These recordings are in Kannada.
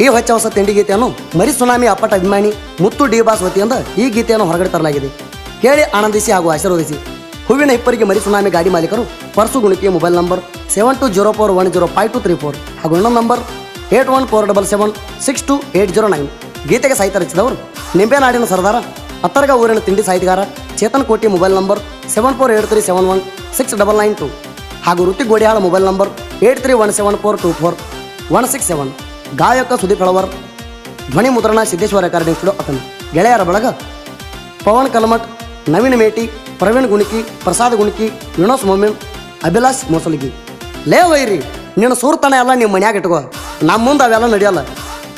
ಈ ಹೊಚ್ಚ ಹೊಸ ತಿಂಡಿ ಗೀತೆಯನ್ನು ಮರಿ ಸುನಾಮಿ ಅಪ್ಪಟ ಅಭಿಮಾನಿ ಮುತ್ತು ಡಿ ಬಾಸ್ ವತಿಯಿಂದ ಈ ಗೀತೆಯನ್ನು ಹೊರಗಡೆ ತರಲಾಗಿದೆ. ಕೇಳಿ ಆನಂದಿಸಿ ಹಾಗೂ ಆಶೀರ್ವದಿಸಿ. ಹೂವಿನ ಹಿಪ್ಪರಿಗೆ ಮರಿ ಸುನಾಮಿ ಗಾಡಿ ಮಾಲೀಕರು ಪರ್ಸು ಗುಣಿಕೆಯ mobile number seven two zero four one zero five two three four ಹಾಗೂ ಇನ್ನೊಂದು number eight one four double seven six two eight zero nine. ಗೀತೆಗೆ ಸಾಹಿತ್ಯ ರಚಿಸಿದವರು ನಿಂಬೆನಾಡಿನ ಸರ್ದಾರ ಅತ್ತರ್ಗ ಊರಿನ ತಿಂಡಿ ಸಾಹಿತಿಗಾರ Chetan Koti mobile number seven four eight three seven one six double nine two ಹಾಗೂ ಋತಿ ಗೋಡಿಯಾಳ mobile number eight three one seven four two four one six seven. ಗಾಯಕ ಸುದೀಪ್ ಹಳವರ್ ಧ್ವನಿ ಮುದ್ರಣ ಸಿದ್ದೇಶ್ವರ ರೆಕಾರ್ಡಿಂಗ್ ಸ್ಟುಡಿಯೋ ಅತನ ಗೆಳೆಯರ ಬಳಗ ಪವನ್ ಕಲ್ಮಠ್, ನವೀನ್ ಮೇಟಿ, ಪ್ರವೀಣ್ ಗುಣಿಕಿ, ಪ್ರಸಾದ್ ಗುಣಿಕಿ, ವಿನೋಸ್ ಮೊಮಿನ್ ಅಭಿಲಾಷ್ ಮೊಸಲಿಗಿ. ಲೇ ಒಯ್ರಿ ನಿನ್ನ ಸೂರ್ತನ ಎಲ್ಲ ನಿಮ್ಮ ಮನ್ಯಾಗ ಇಟ್ಕೋ. ನಮ್ಮ ಮುಂದೆ ಅವೆಲ್ಲ ನಡೆಯಲ್ಲ.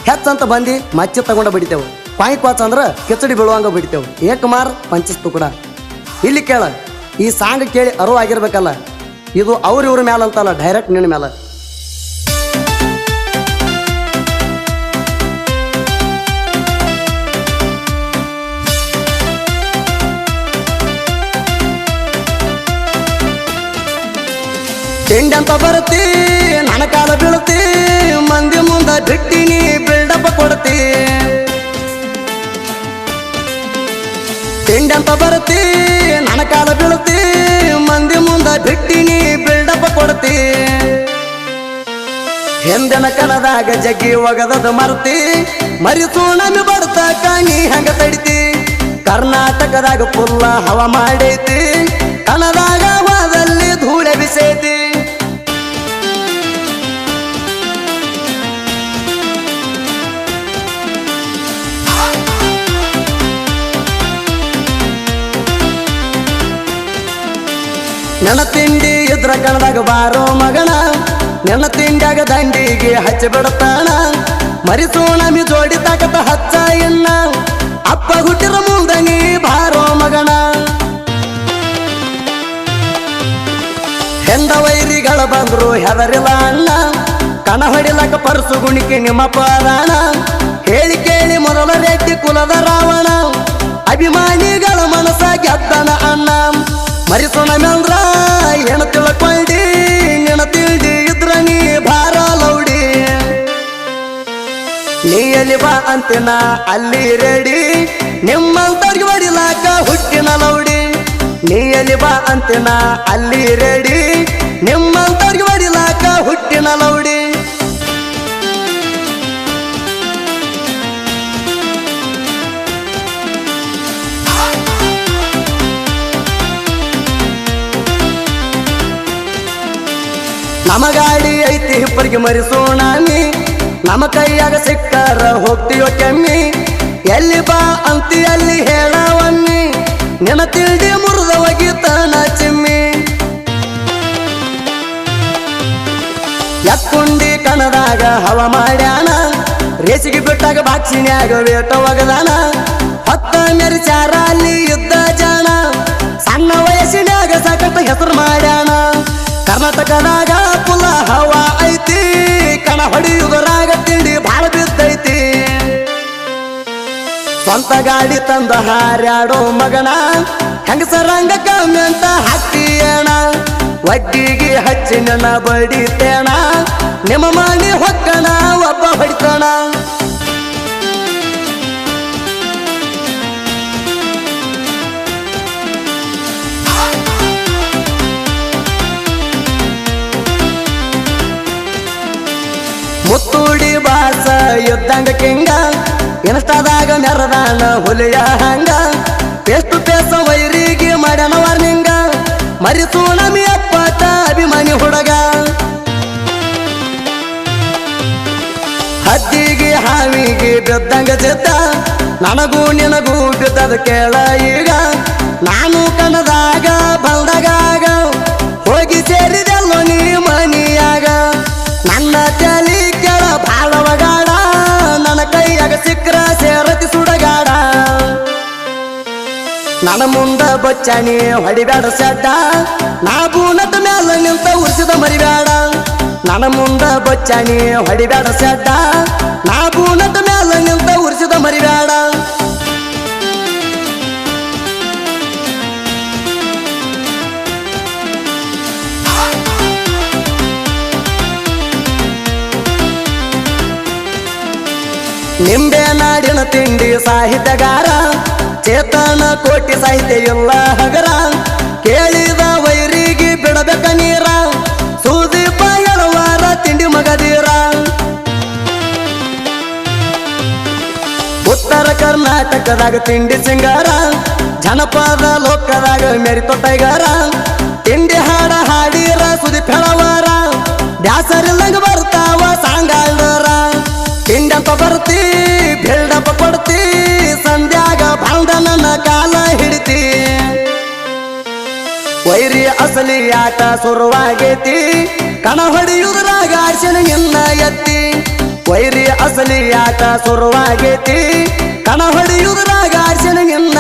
ಹೆಚ್ಚಂತ ಬಂದು ಮಚ್ಚಿ ತಗೊಂಡ ಬಿಡಿತೇವೆ. ಪಾಯಿ ಕ್ವಾಚ್ ಅಂದ್ರೆ ಕಿಚಡಿ ಬೀಳುವಂಗ ಬಿಡ್ತೇವೆ. ಏಕಮಾರ್ ಪಂಚಿಸ್ತು ಕೂಡ. ಇಲ್ಲಿ ಕೇಳ, ಈ ಸಾಂಗ್ ಕೇಳಿ ಅರು ಆಗಿರ್ಬೇಕಲ್ಲ. ಇದು ಅವ್ರ ಇವ್ರ ಮ್ಯಾಲ ಅಂತಲ್ಲ ಡೈರೆಕ್ಟ್ ನಿನ್ನ ಮ್ಯಾಲ. ತಿಂಡಿ ಅಂತ ಬರುತ್ತಿ ನನ್ನ ಕಾಲ ಬೀಳುತ್ತಿ, ಮಂದಿ ಮುಂದ ಬಿಟ್ಟಿನಿ ಬಿಲ್ಡಪ್ಪ ಕೊಡ್ತಿ ತಿಂಡಿ ಅಂತ ಬರುತ್ತಿ ನನ್ನ ಕಾಲ ಬೀಳುತ್ತಿ, ಮಂದಿ ಮುಂದ ಬಿಟ್ಟಿನಿ ಬಿಲ್ಡಪ್ಪ ಕೊಡ್ತಿ ಹಿಂದಿನ ಕಲದಾಗ ಜಗ್ಗಿ ಒಗದದು ಮರ್ತಿ ಮರಿಸೋಣನು ಬರುತ್ತ ಕಾಣಿ ಹಂಗ ತಡಿತಿ. ಕರ್ನಾಟಕದಾಗ ಫುಲ್ಲ ಹವ ಮಾಡೈತಿ ಕಣದಾಗ ನನ್ನ ತಿಂಡಿ ಇದ್ರ ಕಣದಾಗ ಬಾರೋ ಮಗಣ ನನ್ನ ತಿಂಡಾಗ ದಂಡಿಗೆ ಹಚ್ಚಿ ಬಿಡತಾಣ ಮರಿಸೋಣಮಿ ಜೋಡಿ ತಾಕತ ಹಚ್ಚ ಎಣ್ಣ ಅಪ್ಪ ಹುಟ್ಟಿರ ಮುಂದಂಗಿ ಬಾರೋ ಮಗಣ ಹೆಂಡ ವೈರಿಗಳ ಬಂದ್ರು ಹೆದರಿಲ್ಲ ಅಣ್ಣ. ಕಣ ಹೊಡಿಲಕ ಪರ್ಸು ಗುಣಿಕೆ ನಿಮ್ಮ ಪಾರಾಣ ಹೇಳಿ ಕೇಳಿ ಮೊದಲ ರೆಡ್ಡಿ ಕುಲದ ರಾವಣ. ಅಭಿಮಾನಿಗಳ ಮನಸ ಗೆದ್ದನ ಅಣ್ಣ. ಮರಿಸೋಣ ಮೆಲ್ರ ಹೆಣ ತಿಳ್ಕೊಂಡಿ ನೆನ ತಿಳಿದಿ, ಇದ್ರ ನೀ ಭಾರ ಲೌಡಿ. ನೀ ಎಲ್ಲಿ ಬಾ ಅಂತಿನ, ಅಲ್ಲಿ ರೆಡಿ. ನಿಮ್ಮಂತವ್ರಿಗೆ ಹೊಡಿಲಾಕ ಹುಟ್ಟಿನ ಲೌಡಿ. ನೀ ಎಲ್ಲಿ ಬಾ ಅಂತಿನ, ಅಲ್ಲಿ ರೆಡಿ. ನಿಮ್ಮಂತವ್ರಿಗೆ ಹೊಡಿಲಾಕ ಹುಟ್ಟಿನ ಲೌಡಿ. ನಮ್ಮ ಗಾಡಿ ಐತಿ, ಹಿಪ್ಪರಿಗೆ ಮರಿಸೋಣ ನೀ. ನಮ್ಮ ಕೈಯಾಗ ಸಿಕ್ಕಾರ ಹೋಗ್ತೀಯೋ ಕೆಮ್ಮಿ. ಎಲ್ಲಿ ಬಾ ಅಂತಿ ಅಲ್ಲಿ ಹೇಳವನ್ನಿ ನಿನ್ನ ತಿಂಡಿ ಮುರಿದ ತನ ಚಿಮ್ಮಿ. ಎಕ್ಕುಂಡಿ ಕಣದಾಗ ಹವ ಮಾಡ್ಯಾನ. ರೇಸಿಗೆ ಬಿಟ್ಟಾಗ ಬಾಕ್ಸಿನ್ಯಾಗ ವೇಟ ಒಗದಾನ. ಹತ್ತ ಮೆರಿಚಾರ ಅಲ್ಲಿ ಯುದ್ಧ ಜಾಣ. ಸಣ್ಣ ವಯಸ್ಸಿನಾಗ ಸಾಕಷ್ಟು ಹೆಸರು ಮಾಡ್ಯಾನ. ಕರ್ನಾಟಕದಾಗ ಹೊಡಿಯುವುದರಾಗ ತಿಂಡಿ ಭಾಳ ಬಿದ್ದೈತಿ. ಸ್ವಂತ ಗಾಡಿ ತಂದ ಹಾರ್ಯಾಡೋ ಮಗನ ಹೆಂಗಸರಂಗ ಕಮ್ಮಿ ಅಂತ ಹಾಕ್ತೀಯಣ ಒಡ್ಡಿಗೆ ಹಚ್ಚಿನ ಬಡಿತೇಣ, ನಿಮ್ಮ ಮಾಡಿ ಹೊಕ್ಕಣ, ಒಬ್ಬ ಹೊಡಿತಾಣ. ಬಾಸ ಎದ್ದಂಗ ಕಿಂಗ, ಇನ್ಸ್ಟಾದಾಗ ಮೆರದಾನ ಹುಲಿಯ ಹಂಗ. ಎಷ್ಟು ಫೇಸ್ ವೈರಿಗೆ ಮಾಡ್ಯಾನ ವಾರ್ನಿಂಗ ಮರಿಸೂಣಮಿ ಅಪ್ಪಟ ಅಭಿಮಾನಿ ಹುಡುಗ. ಹದ್ದಿಗೆ ಹಾವಿಗೆ ಬಿದ್ದಂಗ ಚಿತ್ತ ನನಗೂ ನಿನಗೂ ಬಿದ್ದದ ಕೇಳ ಈಗ. ನಾನು ಕನದಾಗ ಬಂದಾಗ ನನ್ನ ಮುಂದ ಬಚ್ಚಾಣಿ ಹೊಡಿಬೇಡ ಸಡ್ಡ. ನಾ ಬೂನದ ಮ್ಯಾಲ ನಿಂತ ಉರ್ಸಿದ ಮರಿಬೇಡ ನನ್ನ ಮುಂದ ಬಚ್ಚಾಣಿ ಹೊಡಿಬೇಡ ಸಡ್ಡ. ನಾ ಬೂನದ ಮ್ಯಾಲ ನಿಂತ ಉರ್ಸಿದ ಮರಿಬೇಡ ನಿಂಬೆ ನಾಡಿನ ತಿಂಡಿ ಸಾಹಿತ್ಯಗಾರ, ಚೇತನ ಕೋಟಿ ಸಾಹಿತ್ಯ ಎಲ್ಲ ಹಗರ, ಕೇಳಿದ ವೈರಿಗೆ ಬಿಡಬೇಕ ನೀರ ಸುದೀಪ ತಿಂಡಿ ಮಗದೀರ. ಉತ್ತರ ಕರ್ನಾಟಕದಾಗ ತಿಂಡಿ ಸಿಂಗಾರ, ಜನಪದ ಲೋಕದಾಗ ಮೇರಿ ಟೈಗಾರ ಬರ್ತಿ, ಬಿಲ್ಡಪ್ ಕೊಡ್ತಿ, ಸಂಧ್ಯಾಗ ಬಂದ ನನ್ನ ಕಾಲ ಹಿಡಿತಿ. ವೈರಿ ಅಸಲಿ ಆಟ ಸುರುವಾಗೈತಿ ಕಣ ಹೊಡೆಯುವುದ್ರಾಗ ಅರ್ಶನ ಎಲ್ಲ ಎತ್ತಿ. ವೈರಿ ಅಸಲಿ ಆಟ ಸುರುವಾಗೈತಿ ಕಣ ಹೊಡೆಯುವುದ್ರಾಗ ಅರ್ಶನ ನಿನ್ನ